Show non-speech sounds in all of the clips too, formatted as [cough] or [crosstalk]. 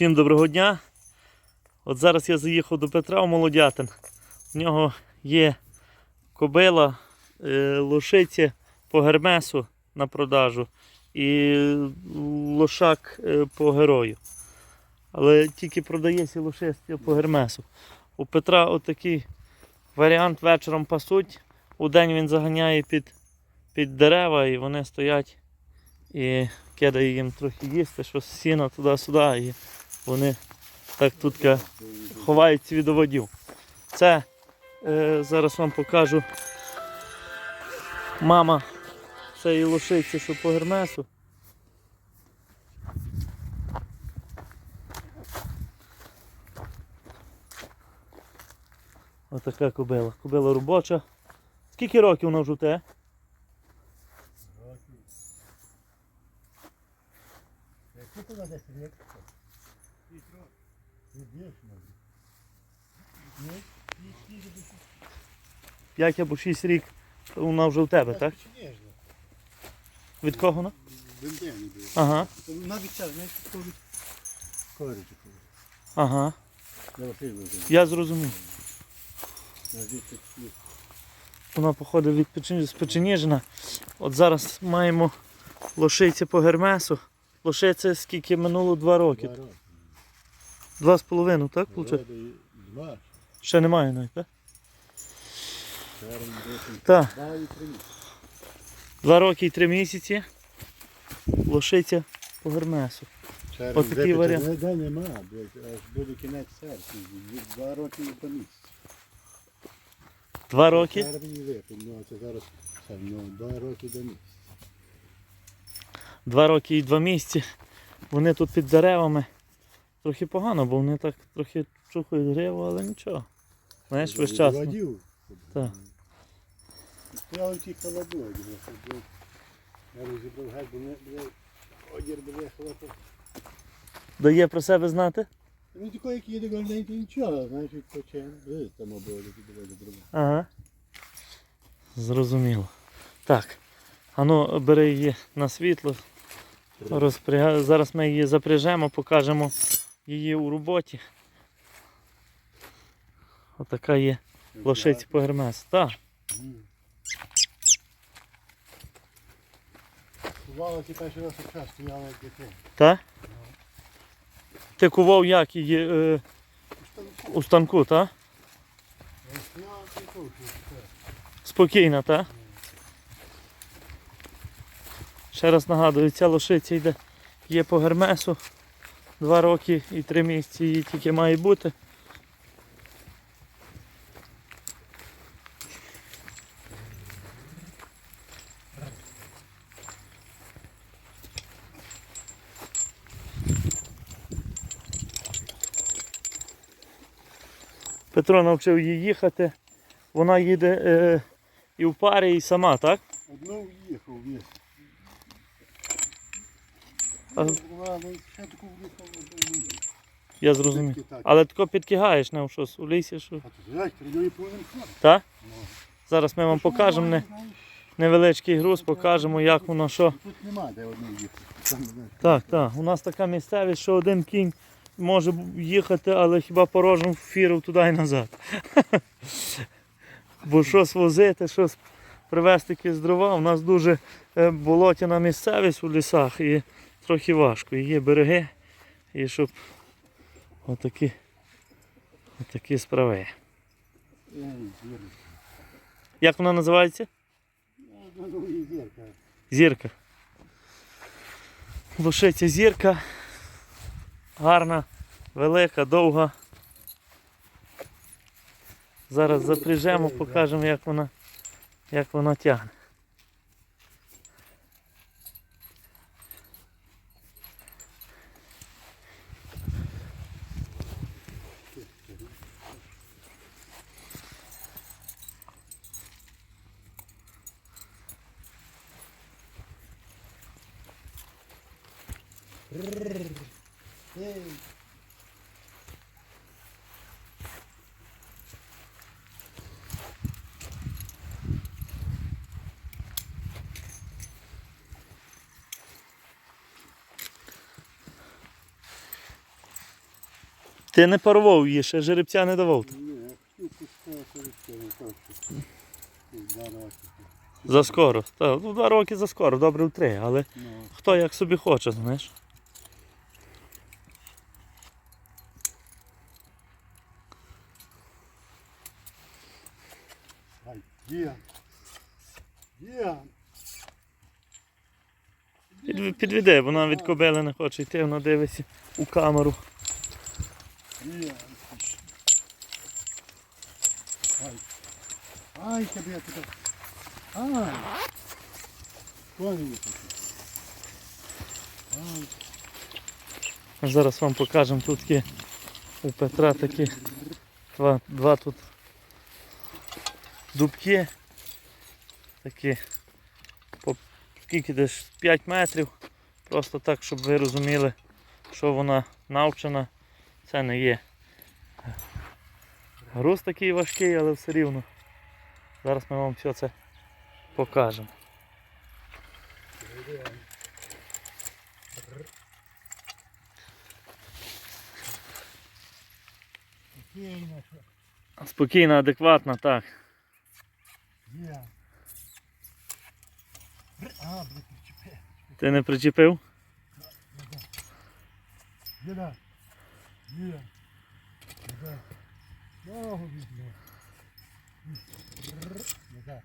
Всім доброго дня. От зараз я заїхав до Петра у Молодятин. У нього є кобила, е, лошиця по гермесу на продажу і лошак е, по герою. Але тільки продається лошиця по гермесу. У Петра отакий варіант вечором пасуть. У день він заганяє під, під дерева і вони стоять і кидає їм трохи їсти, щось сіно туди-сюди. Вони так тут ховаються від оводів. Це е, зараз вам покажу мама цієї лошиці, що по гермесу. Отака кобила. Кобила робоча. Скільки років вона вже у тебе? Яку туди десь рік? І більш може. Ні? 5 або 6 рік вона вже у тебе, так? Від кого вона? Ага, Навіть час, знаєш, кажуть. Короче, ага. Я зрозумів. Вона походить від печені, з печеніжина. От зараз маємо лошиця по гермесу. Лошиця скільки минуло два роки. Два з половиною, так? Два. Ще немає навіть, так? Так. Два роки і три місяці. Лошиця по гермесу. Червень, Отакий липень, варіант. Ніде нема, блядь, аж буде кінець серпня. Два роки і по місяці. Два роки. Червень і липень, ну а це зараз це, ну, два роки до місяця. Два роки і два місяці. Вони тут під деревами. Трохи погано, бо вони так трохи чухають гриву, але нічого. Знаєш, весь час. ну. Так. Я ті холодної, я розібрав геть, не одір виїхала, то... Дає про себе знати? Ну такий, як їде гольний, то нічого, значить, поче, ви там обоє підбивали друга. Ага. Зрозуміло. Так. Ану, бери її на світло. Розпряга... Зараз ми її запряжемо, покажемо її у роботі. Отака є лошиця по гермесу. Так. Бувало, ті перший раз час стояла як дитина. Та? Ти кував як її е, у станку, так? Спокійно, так? Ще раз нагадую, ця лошиця йде, є по гермесу. Два роки і три місяці її тільки має бути. Петро навчив її їхати. Вона їде е, і в парі, і сама, так? Одну в'їхав, в'їхав. А- Ну, ще таку в'їхав, одну в'їхав. Я зрозумів. Так. Але тако підкигаєш не щось у лісі, що. А знаєш, перед повинен. Так? Ну. Зараз ми вам покажемо не, невеличкий груз, покажемо, як воно що. Тут нема де одну знаєш, Так, так. У нас така місцевість, що один кінь може їхати, але хіба порожнім фіру туди і назад. [laughs] Бо щось возити, щось привезти якісь дрова. У нас дуже е, болотяна місцевість у лісах і трохи важко. Є береги, і щоб отакі, отакі справи. Як вона називається? Зірка. Зірка. Лошиця зірка. Гарна, велика, довга. Зараз запряжемо, покажемо, як вона, як вона тягне. Ей. Ти не парував її, ще жеребця не давав. Ні. За скоро. Та, ну, два роки за скоро, добре в три, але Ну, хто як собі хоче, знаєш. є. Є. Під, підведе, вона від кобили не хоче йти, вона дивиться у камеру. Є. Ай. Ай, тебе я туди. Ай. Коні. Ай. Зараз вам покажемо тут є у Петра такі два, два тут дубки. Такі по скільки десь 5 метрів. Просто так, щоб ви розуміли, що вона навчена. Це не є. Груз такий важкий, але все рівно. Зараз ми вам все це покажемо. Спокійно. Адекватно, так. Ти не причепив? Є. Ногу. Діда.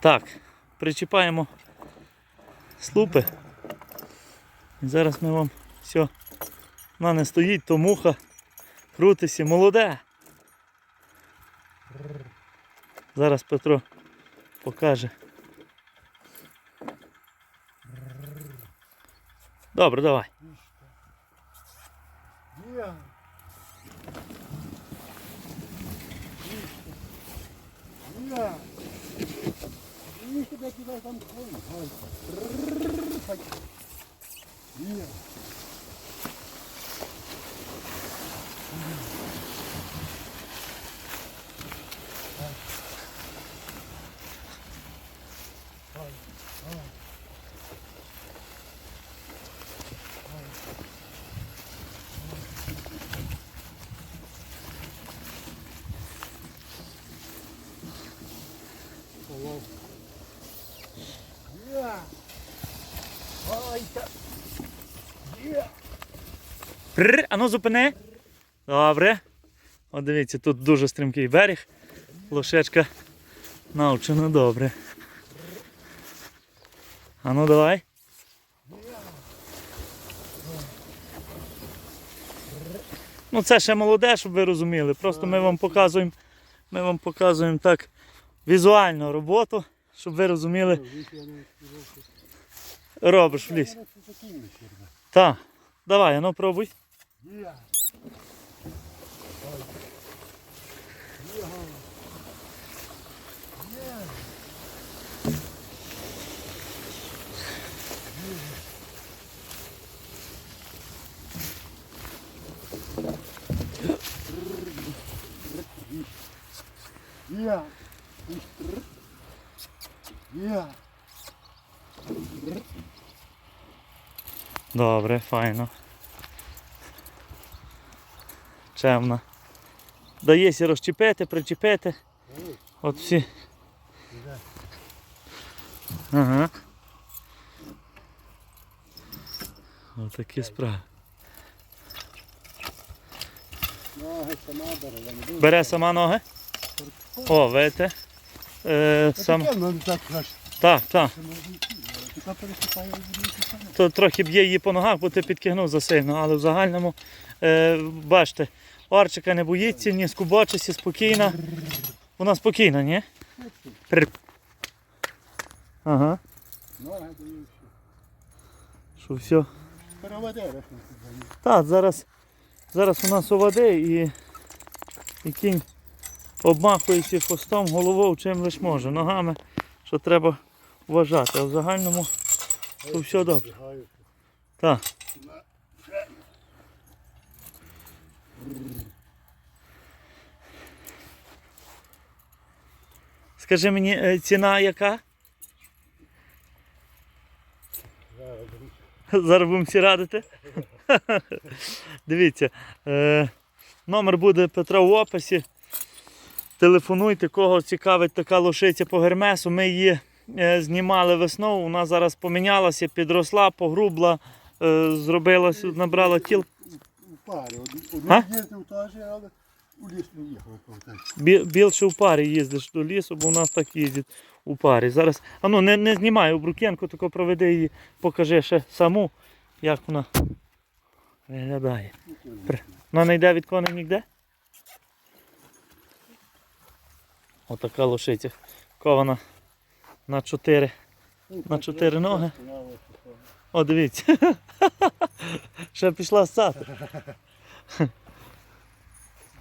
Так, причіпаємо слупи. І зараз ми вам все. Вона не стоїть, то муха. Крутися, молоде. Зараз Петро покаже. Добре, давай. Є. Прррр, а ну зупини. Добре. От дивіться, тут дуже стрімкий берег. Лошечка навчена добре. А ну давай. Ну це ще молоде, щоб ви розуміли. Просто ми вам показуємо, ми вам показуємо так візуально роботу, щоб ви розуміли, робиш в ліс. Так, давай, а ну пробуй. Є. Є. Є. Добре, файно. Чемно. Дається розчепити, причепити. От всі. Ага. Отакі справи. Ноги сама бере. Бере сама ноги. О, видите. Е, сам... Ну, так. Так, То трохи б'є її по ногах, бо ти підкигнув засильно, але в загальному, е, бачите, Орчика не боїться, ні скубочиться, спокійна. Вона спокійна, ні? Ага. Що все. Так, зараз, зараз у нас у води і, і кінь обмахується хвостом, головою, чим лиш може. Ногами, що треба вважати. А в загальному то все добре. Так. Скажи мені, е, ціна яка? Зараз, будемо всі радити. [laughs] Дивіться, е, номер буде Петра в описі. Телефонуйте, кого цікавить така лошиця по гермесу. Ми її знімали весною. Вона зараз помінялася, підросла, погрубла, е, зробилася, набрала тіл. У парі. Од- А? Один їздив теж, але у ліс не їхав. Більше в парі їздиш до лісу, бо у нас так їздять у парі. Зараз, а ну не, не знімай обрукенку, тако проведи її, покажи ще саму, як вона виглядає. Вона не йде від коней ніде? Отака лошиця. Кована на чотири. На чотири ноги. О, дивіться. [laughs] Ще пішла ссати.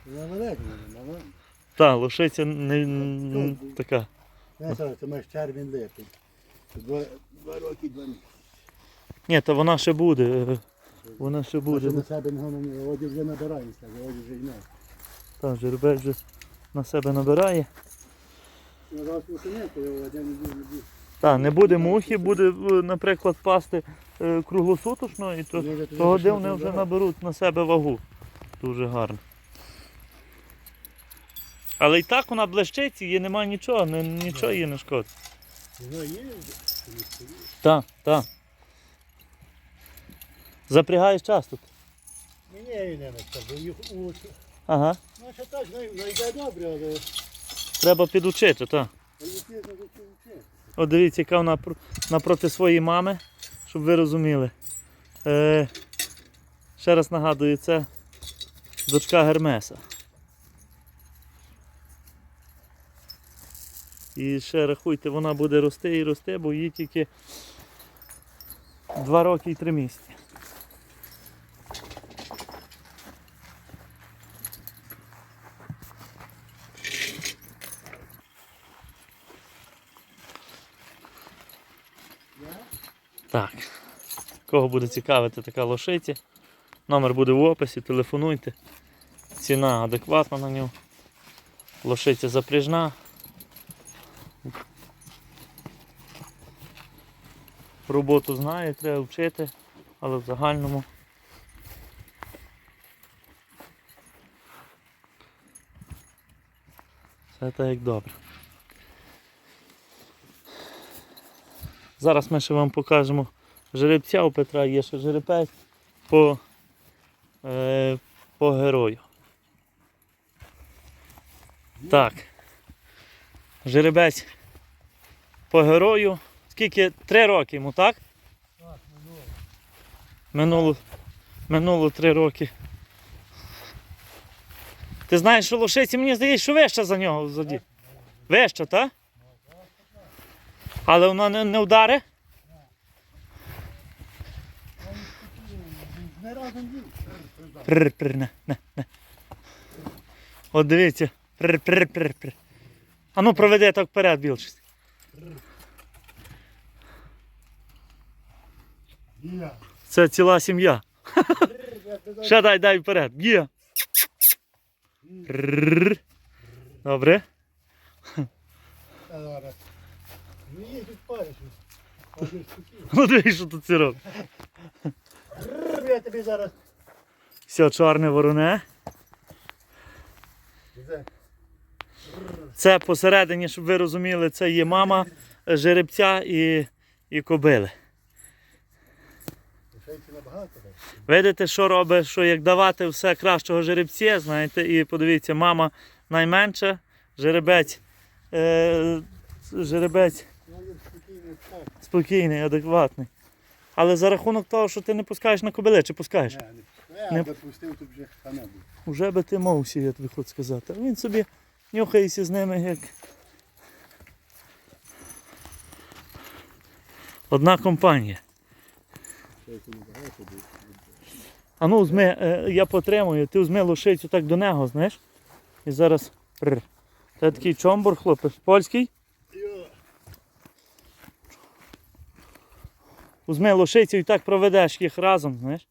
Велика, лошиця не, така. Це маєш червень липень. Два, роки, два місяці. Ні, то вона ще буде. Вона ще Буде. на себе одяг вже набирається, одяг вже йде. Так, жеребець вже на себе набирає. Ну, раз восени, то я один не буду. Так, не буде мухи, буде, е, наприклад, пасти е, круглосуточно, і то тоді того почнуть вони вже наберуть на себе вагу. Дуже гарно. Але і так вона блищить, їй немає нічого, не, нічого їй не шкодить. Вона є, Так, так. Запрягаєш часто. Ні, ні, не скажу, їх у... Ага. Ну, так, знайде добре, але Треба підучити, так. От дивіться, яка вона напроти своєї мами, щоб ви розуміли. Е, ще раз нагадую, це дочка Гермеса. І ще рахуйте, вона буде рости і рости, бо їй тільки 2 роки і 3 місяці. Так. Кого буде цікавити така лошиця? Номер буде в описі, телефонуйте. Ціна адекватна на нього. Лошиця запряжна. Роботу знає, треба вчити, але в загальному. Все так як добре. Зараз ми ще вам покажемо жеребця у Петра, є ще жеребець по, е, по герою. Так. Жеребець по герою. Скільки? Три роки йому, так? Так, ну, Минуло, минуло три роки. Ти знаєш, що лошиці, мені здається, що вища за нього взаді. Вища, так? Але вона не, не їв. Прр, прр, не, не, не. От дивіться. Прр, прр, прр. А ну проведи так вперед, більшість. Це ціла сім'я. [laughs] Ще дай, дай вперед. Є. Добре. та зараз. Не їздить парі щось. Один спокійно. Ну дивись, що тут це робить. Я тобі зараз. Все, чорне вороне. Це. Посередині, щоб ви розуміли, це є мама жеребця і, і кобили. Видите, що робить, що як давати все кращого жеребця, знаєте, і подивіться, мама найменша, жеребець, е, жеребець Ну, він спокійно так. Спокійний, адекватний. Але за рахунок того, що ти не пускаєш на кобили, чи пускаєш? Не, не. Не- Я допустив, тут вже хана буде. Уже би ти мовся, я тобі хочу сказати. А він собі нюхається з ними як. Одна компанія. А ну, зми, е, я потримую, ти візьми лошицю так до нього, знаєш? І зараз. Це такий чомбур, хлопець. Польський. Візьми лошицю і так проведеш їх разом, знаєш?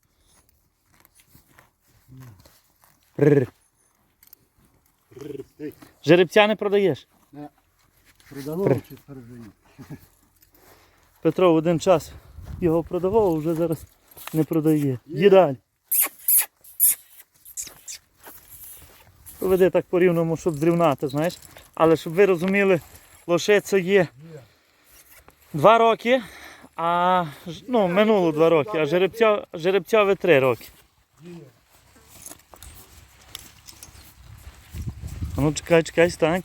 Жеребця не продаєш. Чи пережиє? [laughs] Петро в один час його продавав, а вже зараз не продає. Їдаль. Веде так по рівному, щоб зрівнати, знаєш. Але щоб ви розуміли, лошиця є Є. два роки, а ну, минуло два роки, а жеребця, жеребцяве три роки. А ну чекай, чекай, стань.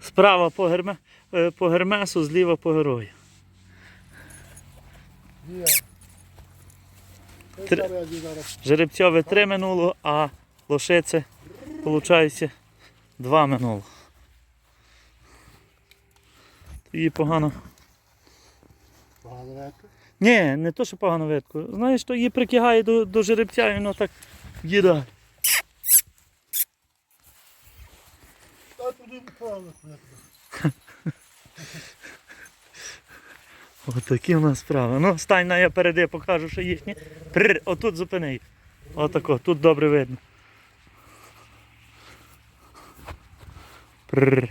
Справа по, герме, е, по гермесу, зліва по герою. Три- Жеребцьове три минуло, а лошице, виходить, два минуло. Її погано. погано редко. Ні, не то, що погано видко. Знаєш, то її прикигає до, до жеребця і воно так їдає. Та туди погано [laughs] редко. Ось такі в нас справи. Ну, стань на я переди, покажу, що їхні. Прр, отут зупини їх. Отако, тут добре видно. Прр.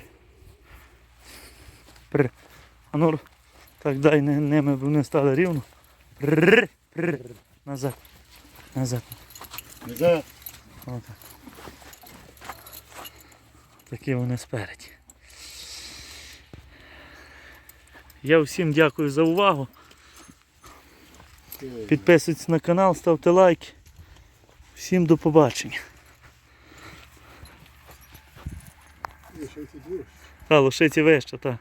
Прр. А ну, так дай ними, бо вони стали рівно. Прр. Прр. Назад. Назад. Вже Отак. Такі вони спереді. Я всім дякую за увагу. Підписуйтесь на канал, ставте лайки. Всім до побачення. Та, лошиці вище, так.